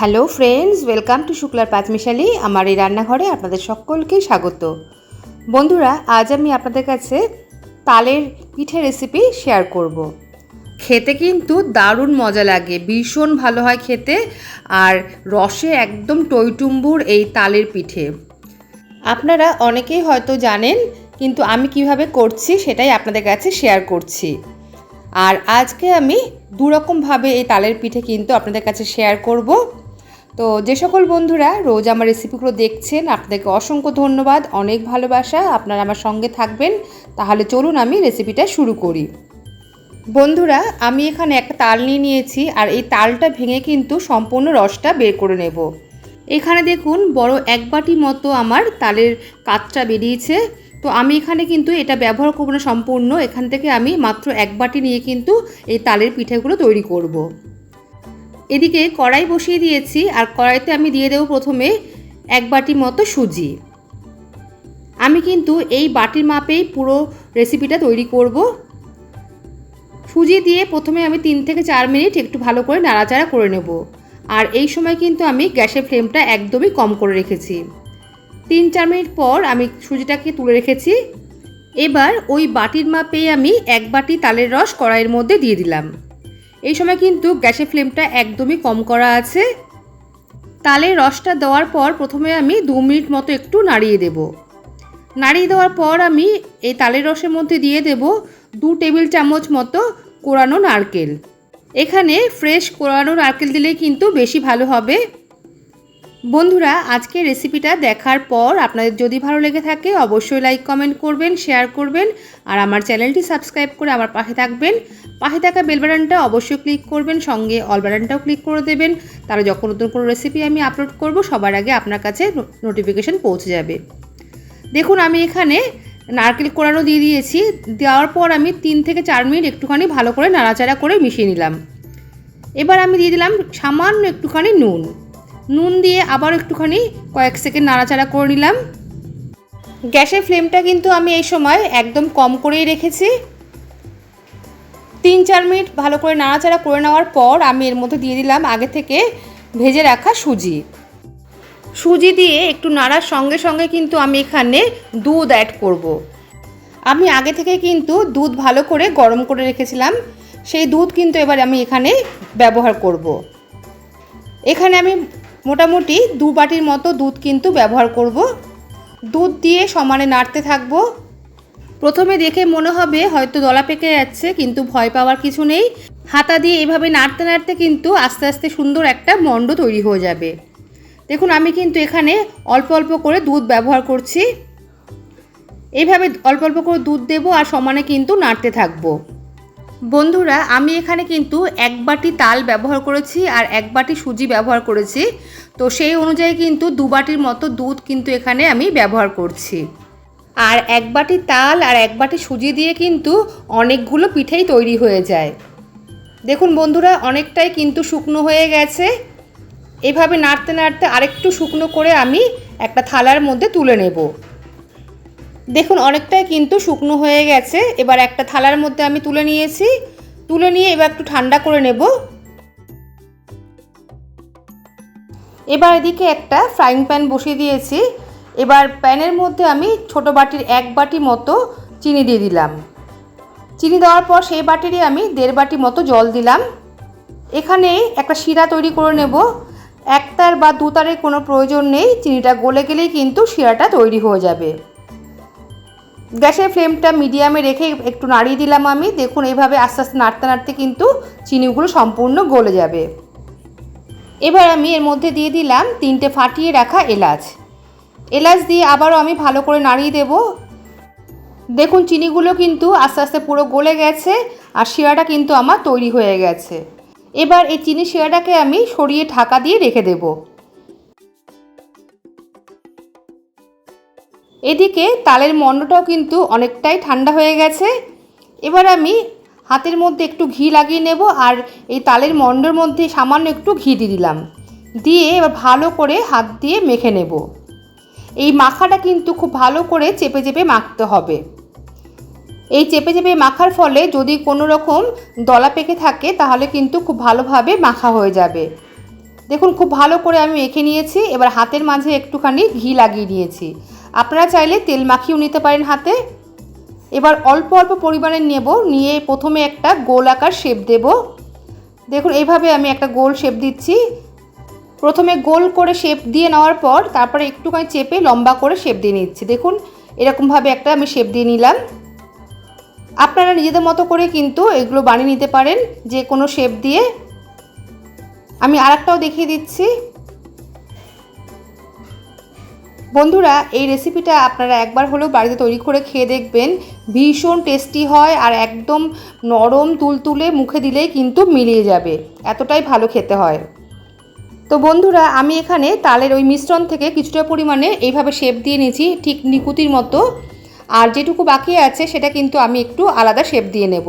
Hello friends, welcome to শুক্লার পাঁচমিশালি, আমার এই রান্নাঘরে আপনাদের সকলকে স্বাগত। বন্ধুরা, আজ আমি আপনাদের কাছে তালের পিঠে রেসিপি শেয়ার করব। খেতে কিন্তু দারুণ মজা লাগে, ভীষণ ভালো হয় খেতে, আর রসে একদম টইটুম্বুর এই তালের পিঠে। আপনারা অনেকেই হয়তো জানেন, কিন্তু আমি কীভাবে করছি সেটাই আপনাদের কাছে শেয়ার করছি। আর আজকে আমি দুরকমভাবে এই তালের পিঠে কিন্তু আপনাদের কাছে শেয়ার করব। তো যে সকল বন্ধুরা রোজ আমার রেসিপিগুলো দেখছেন, আপনাদেরকে অসংখ্য ধন্যবাদ, অনেক ভালোবাসা, আপনারা আমার সঙ্গে থাকবেন, তাহলে চলুন আমি রেসিপিটা শুরু করি। বন্ধুরা, আমি এখানে একটা তাল নিয়ে নিয়েছি, আর এই তালটা ভেঙে কিন্তু সম্পূর্ণ রসটা বের করে নেব। এখানে দেখুন, বড় এক বাটি মতো আমার তালের কাতটা বেরিয়েছে। তো আমি এখানে কিন্তু এটা ব্যবহার করব না সম্পূর্ণ, এখান থেকে আমি মাত্র এক বাটি নিয়ে কিন্তু এই তালের পিঠেগুলো তৈরি করব। এদিকে কড়াই বসিয়ে দিয়েছি আর কড়াইতে আমি দিয়ে দেবো প্রথমে এক বাটি মতো সুজি। আমি কিন্তু এই বাটির মাপেই পুরো রেসিপিটা তৈরি করব। সুজি দিয়ে প্রথমে আমি তিন থেকে চার মিনিট একটু ভালো করে নাড়াচাড়া করে নেব। আর এই সময় কিন্তু আমি গ্যাসের ফ্লেমটা একদমই কম করে রেখেছি। তিন চার মিনিট পর আমি সুজিটাকে তুলে রেখেছি। এবার ওই বাটির মাপেই আমি এক বাটি তালের রস কড়াইয়ের মধ্যে দিয়ে দিলাম। এই সময় কিন্তু গ্যাসের ফ্লেমটা একদমই কম করা আছে। তালে রসটা দেওয়ার পর প্রথমে আমি দু মিনিট মতো একটু নাড়িয়ে দেব। নাড়িয়ে দেওয়ার পর আমি এই তালের রসের মধ্যে দিয়ে দেব দু টেবিল চামচ মতো কোরানো নারকেল। এখানে ফ্রেশ কোরানো নারকেল দিলে কিন্তু বেশি ভালো হবে। বন্ধুরা, আজকের রেসিপিটা দেখার পর আপনাদের যদি ভালো লেগে থাকে, অবশ্যই লাইক কমেন্ট করবেন শেয়ার করবেন, আর আমার চ্যানেলটি সাবস্ক্রাইব করে আমার পাশে থাকবেন। পাশে থাকা বেল বাটনটা অবশ্যই ক্লিক করবেন, সঙ্গে অল বাটনটাও ক্লিক করে দেবেন। তারা যখন নতুন কোনো রেসিপি আমি আপলোড করব, সবার আগে আপনার কাছে নোটিফিকেশান পৌঁছে যাবে। দেখুন, আমি এখানে নারকেল কোড়ানো দিয়ে দিয়েছি। দেওয়ার পর আমি তিন থেকে চার মিনিট একটুখানি ভালো করে নাড়াচাড়া করে মিশিয়ে নিলাম। এবার আমি দিয়ে দিলাম সামান্য একটুখানি নুন। নুন দিয়ে আবার একটুখানি কয়েক সেকেন্ড নাড়াচাড়া করে নিলাম গ্যাসের ফ্লেমটা কিন্তু আমি এই সময় একদম কম করেই রেখেছি তিন চার মিনিট ভালো করে নাড়াচাড়া করে নেওয়ার পর আমি এর মধ্যে দিয়ে দিলাম আগে থেকে ভেজে রাখা সুজি সুজি দিয়ে একটু নাড়ার সঙ্গে সঙ্গে কিন্তু আমি এখানে দুধ অ্যাড করব। আমি আগে থেকে কিন্তু দুধ ভালো করে গরম করে রেখেছিলাম সেই দুধ কিন্তু এবার আমি এখানে ব্যবহার করব। এখানে আমি মোটামুটি দু বাটির মতো দুধ কিন্তু ব্যবহার করব। দুধ দিয়ে সমানে নাড়তে থাকব। প্রথমে দেখে মনে হবে হয়তো দলা পেকে যাচ্ছে, কিন্তু ভয় পাওয়ার কিছু নেই। হাতা দিয়ে এভাবে নাড়তে নাড়তে কিন্তু আস্তে আস্তে সুন্দর একটা মণ্ড তৈরি হয়ে যাবে। দেখুন, আমি কিন্তু এখানে অল্প অল্প করে দুধ ব্যবহার করছি। এইভাবে অল্প অল্প করে দুধ দেবো আর সমানে কিন্তু নাড়তে থাকব। বন্ধুরা, আমি এখানে কিন্তু এক বাটি তাল ব্যবহার করেছি আর এক বাটি সুজি ব্যবহার করেছি। তো সেই অনুযায়ী কিন্তু দু বাটির মতো দুধ কিন্তু এখানে আমি ব্যবহার করছি। আর এক বাটি তাল আর এক বাটি সুজি দিয়ে কিন্তু অনেকগুলো পিঠেই তৈরি হয়ে যায়। দেখুন বন্ধুরা, অনেকটাই কিন্তু শুকনো হয়ে গেছে। এভাবে নাড়তে নাড়তে আরেকটু শুকনো করে আমি একটা থালার মধ্যে তুলে নেব। দেখুন, অনেকটাই কিন্তু শুকনো হয়ে গেছে। এবার একটা থালার মধ্যে আমি তুলে নিয়েছি। তুলে নিয়ে এবার একটু ঠান্ডা করে নেব। এবার এদিকে একটা ফ্রাইং প্যান বসিয়ে দিয়েছি। এবার প্যানের মধ্যে আমি ছোট বাটির এক বাটি মতো চিনি দিয়ে দিলাম। চিনি দেওয়ার পর সেই বাটিরই আমি দেড় বাটি মতো জল দিলাম। এখানে একটা শিরা তৈরি করে নেব। একতার বা দুতারের কোনো প্রয়োজন নেই। চিনিটা গলে গেলেই কিন্তু শিরাটা তৈরি হয়ে যাবে। গ্যাসের ফ্লেমটা মিডিয়ামে রেখে একটু নাড়িয়ে দিলাম আমি। দেখুন, এইভাবে আস্তে আস্তে নাড়তে নাড়তে কিন্তু চিনিগুলো সম্পূর্ণ গলে যাবে। এবার আমি এর মধ্যে দিয়ে দিলাম তিনটে ফাটিয়ে রাখা এলাচ। এলাচ দিয়ে আবারও আমি ভালো করে নাড়িয়ে দেব। দেখুন, চিনিগুলো কিন্তু আস্তে আস্তে পুরো গলে গেছে আর শিরাটা কিন্তু আমার তৈরি হয়ে গেছে। এবার এই চিনি শিরাটাকে আমি সরিয়ে ঢাকা দিয়ে রেখে দেব। এদিকে তালের মণ্ডটাও কিন্তু অনেকটাই ঠান্ডা হয়ে গেছে। এবার আমি হাতের মধ্যে একটু ঘি লাগিয়ে নেব আর এই তালের মণ্ডর মধ্যে সামান্য একটু ঘি দিয়ে দিলাম। দিয়ে এবার ভালো করে হাত দিয়ে মেখে নেব। এই মাখাটা কিন্তু খুব ভালো করে চেপে চেপে মাখতে হবে। এই চেপে চেপে মাখার ফলে যদি কোনো রকম দলা পেকে থাকে তাহলে কিন্তু খুব ভালোভাবে মাখা হয়ে যাবে। দেখুন, খুব ভালো করে আমি মেখে নিয়েছি। এবার হাতের মাঝে একটুখানি ঘি লাগিয়ে নিয়েছি। আপনারা চাইলে তেল মাখিয়েও নিতে পারেন হাতে। এবার অল্প অল্প পরিমাণে নেব, নিয়ে প্রথমে একটা গোল আকার শেপ দেব। দেখুন, এইভাবে আমি একটা গোল শেপ দিচ্ছি। প্রথমে গোল করে শেপ দিয়ে নেওয়ার পর, তারপরে একটুখানি চেপে লম্বা করে শেপ দিয়ে নিচ্ছি। দেখুন, এরকমভাবে একটা আমি শেপ দিয়ে নিলাম। আপনারা নিজেদের মতো করে কিন্তু এগুলো বানিয়ে নিতে পারেন, যে কোনো শেপ দিয়ে। আমি আরেকটাও দেখিয়ে দিচ্ছি। বন্ধুরা, এই রেসিপিটা আপনারা একবার হলেও বাড়িতে তৈরি করে খেয়ে দেখবেন। ভীষণ টেস্টি হয় আর একদম নরম, তুলতুলে, মুখে দিলেই কিন্তু মিলিয়ে যাবে। এতটাই ভালো খেতে হয়। তো বন্ধুরা, আমি এখানে তালের ওই মিশ্রণ থেকে কিছুটা পরিমাণে এইভাবে শেপ দিয়ে নিয়েছি, ঠিক নিকুতির মতো। আর যেটুকু বাকি আছে, সেটা কিন্তু আমি একটু আলাদা শেপ দিয়ে নেব।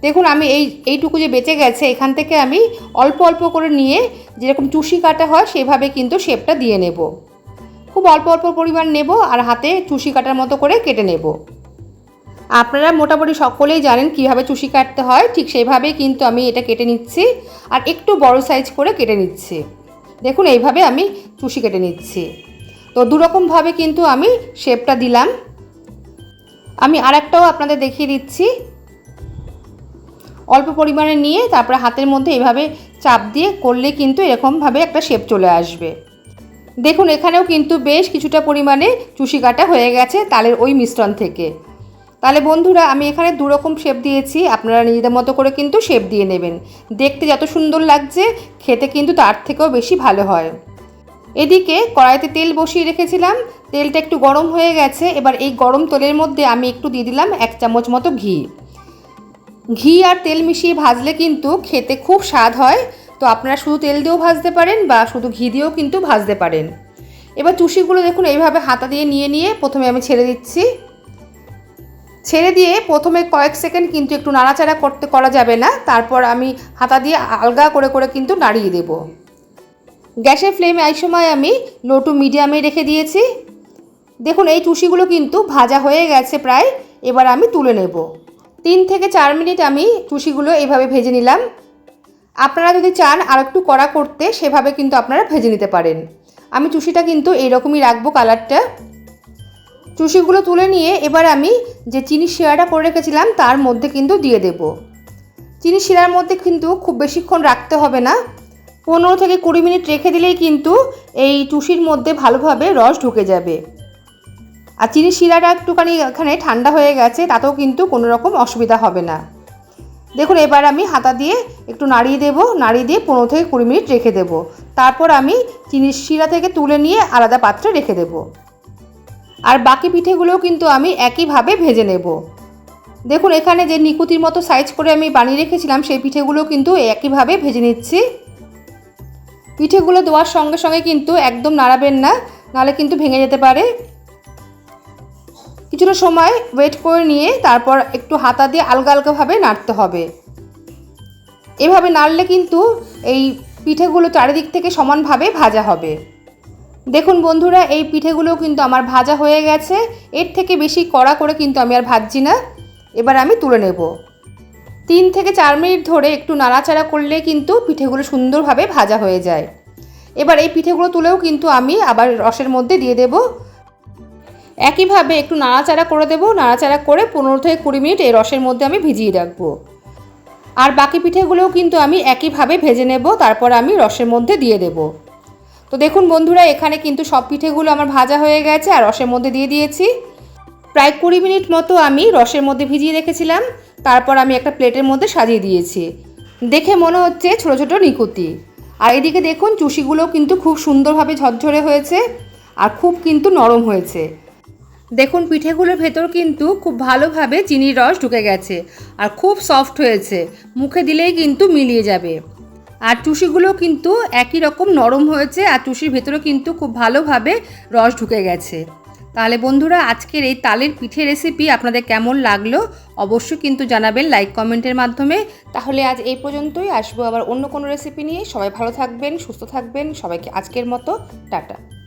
দেখুন, আমি এই, এইটুকু যে বেঁচে গেছে, এখান থেকে আমি অল্প অল্প করে নিয়ে যেরকম চুষি কাটা হয়, সেভাবে কিন্তু শেপটা দিয়ে নেব। খুব অল্প অল্প পরিমাণ নেব আর হাতে চুষি কাটার মতো করে কেটে নেব। আপনারা মোটামুটি সকলেই জানেন কীভাবে চুষি কাটতে হয়, ঠিক সেইভাবেই কিন্তু আমি এটা কেটে নিচ্ছি আর একটু বড় সাইজ করে কেটে নিচ্ছি। দেখুন, এইভাবে আমি চুষি কেটে নিচ্ছি। তো দুরকমভাবে কিন্তু আমি শেপটা দিলাম। আমি আরেকটাও আপনাদের দেখিয়ে দিচ্ছি। অল্প পরিমাণে নিয়ে তারপরে হাতের মধ্যে এভাবে চাপ দিয়ে করলে কিন্তু এরকমভাবে একটা শেপ চলে আসবে। দেখুন, এখানেও কিন্তু বেশ কিছুটা পরিমাণে চুষি কাটা হয়ে গেছে তালের ওই মিশ্রণ থেকে। তাহলে বন্ধুরা, আমি এখানে দুরকম শেপ দিয়েছি, আপনারা নিজেদের মতো করে কিন্তু শেপ দিয়ে নেবেন। দেখতে যত সুন্দর লাগছে, খেতে কিন্তু তার থেকেও বেশি ভালো হয়। এদিকে কড়াইতে তেল বসিয়ে রেখেছিলাম, তেলটা একটু গরম হয়ে গেছে, এবার এই গরম তেলের মধ্যে আমি একটু দিয়ে দিলাম এক চামচ মতো ঘি। ঘি আর তেল মিশিয়ে ভাজলে কিন্তু খেতে খুব স্বাদ হয় তো আপনারা শুধু তেল দিয়েও ভাজতে পারেন বা শুধু ঘি দিয়েও কিন্তু ভাজতে পারেন। এবার চুষিগুলো দেখুন, এইভাবে হাতা দিয়ে নিয়ে নিয়ে প্রথমে আমি ছেড়ে দিচ্ছি। ছেড়ে দিয়ে প্রথমে কয়েক সেকেন্ড কিন্তু একটু নাড়াচাড়া করতে করা যাবে না, তারপর আমি হাতা দিয়ে আলগা করে করে কিন্তু নাড়িয়ে দেব। গ্যাসের ফ্লেমে এই সময় আমি লো টু মিডিয়ামে রেখে দিয়েছি। দেখুন, এই চুষিগুলো কিন্তু ভাজা হয়ে গেছে প্রায়, এবার আমি তুলে নেব। তিন থেকে চার মিনিট আমি চুষিগুলো এইভাবে ভেজে নিলাম। আপনারা যদি চান আর একটু কড়া করতে, সেভাবে কিন্তু আপনারা ভেজে নিতে পারেন। আমি চুষিটা কিন্তু এইরকমই রাখব কালারটা। চুষিগুলো তুলে নিয়ে এবার আমি যে চিনি শিরাটা করে রেখেছিলাম, তার মধ্যে কিন্তু দিয়ে দেব। চিনি শিরার মধ্যে কিন্তু খুব বেশিক্ষণ রাখতে হবে না। পনেরো থেকে কুড়ি মিনিট রেখে দিলেই কিন্তু এই চুষির মধ্যে ভালোভাবে রস ঢুকে যাবে। আর চিনি শিরাটা একটুখানি এখানে ঠান্ডা হয়ে গেছে, তাতেও কিন্তু কোনো রকম অসুবিধা হবে না। দেখুন, এবার আমি হাতা দিয়ে একটু নাড়িয়ে দেবো, নাড়িয়ে দিয়ে পনেরো থেকে কুড়ি মিনিট রেখে দেবো। তারপর আমি চিনির শিরা থেকে তুলে নিয়ে আলাদা পাত্রে রেখে দেবো। আর বাকি পিঠেগুলোও কিন্তু আমি একইভাবে ভেজে নেব। দেখুন, এখানে যে নিকুতির মতো সাইজ করে আমি বানিয়ে রেখেছিলাম, সেই পিঠেগুলো কিন্তু একইভাবে ভেজে নিচ্ছি। পিঠেগুলো দেওয়ার সঙ্গে সঙ্গে কিন্তু একদম নাড়াবেন না, নাহলে কিন্তু ভেঙে যেতে পারে। কিছুটা সময় ওয়েট করে নিয়ে তারপর একটু হাতা দিয়ে আলগা আলগাভাবে নাড়তে হবে। এভাবে নাড়লে কিন্তু এই পিঠেগুলো চারিদিক থেকে সমানভাবে ভাজা হবে। দেখুন বন্ধুরা, এই পিঠেগুলো কিন্তু আমার ভাজা হয়ে গেছে। এর থেকে বেশি কড়া করে কিন্তু আমি আর ভাজছি না। এবার আমি তুলে নেব। তিন থেকে চার মিনিট ধরে একটু নাড়াচাড়া করলে কিন্তু পিঠেগুলো সুন্দরভাবে ভাজা হয়ে যায়। এবার এই পিঠেগুলো তুলেও কিন্তু আমি আবার রসের মধ্যে দিয়ে দেব। একইভাবে একটু নাড়াচাড়া করে দেবো, নাড়াচাড়া করে পনেরো থেকে কুড়ি মিনিট এই রসের মধ্যে আমি ভিজিয়ে রাখব। আর বাকি পিঠেগুলোও কিন্তু আমি একইভাবে ভেজে নেব, তারপর আমি রসের মধ্যে দিয়ে দেবো। তো দেখুন বন্ধুরা, এখানে কিন্তু সব পিঠেগুলো আমার ভাজা হয়ে গেছে, আর রসের মধ্যে দিয়ে দিয়েছি। প্রায় কুড়ি মিনিট মতো আমি রসের মধ্যে ভিজিয়ে রেখেছিলাম, তারপর আমি একটা প্লেটের মধ্যে সাজিয়ে দিয়েছি। দেখে মনে হচ্ছে ছোটো ছোটো নিকুতি। আর এদিকে দেখুন, চুষিগুলো কিন্তু খুব সুন্দরভাবে ঝরঝরে হয়েছে, আর খুব কিন্তু নরম হয়েছে। দেখুন, পিঠেগুলোর ভেতর কিন্তু খুব ভালোভাবে চিনির রস ঢুকে গেছে আর খুব সফট হয়েছে। মুখে দিলেই কিন্তু মিলিয়ে যাবে। আর টুসিগুলো কিন্তু একই রকম নরম হয়েছে আর টুসির ভেতরে কিন্তু খুব ভালোভাবে রস ঢুকে গেছে। তাহলে বন্ধুরা, আজকের এই তালের পিঠে রেসিপি আপনাদের কেমন লাগল অবশ্যই কিন্তু জানাবেন লাইক কমেন্টের মাধ্যমে। তাহলে আজ এই পর্যন্তই। আসব আবার অন্য কোনো রেসিপি নিয়ে। সবাই ভালো থাকবেন, সুস্থ থাকবেন। সবাইকে আজকের মতো, টাটা।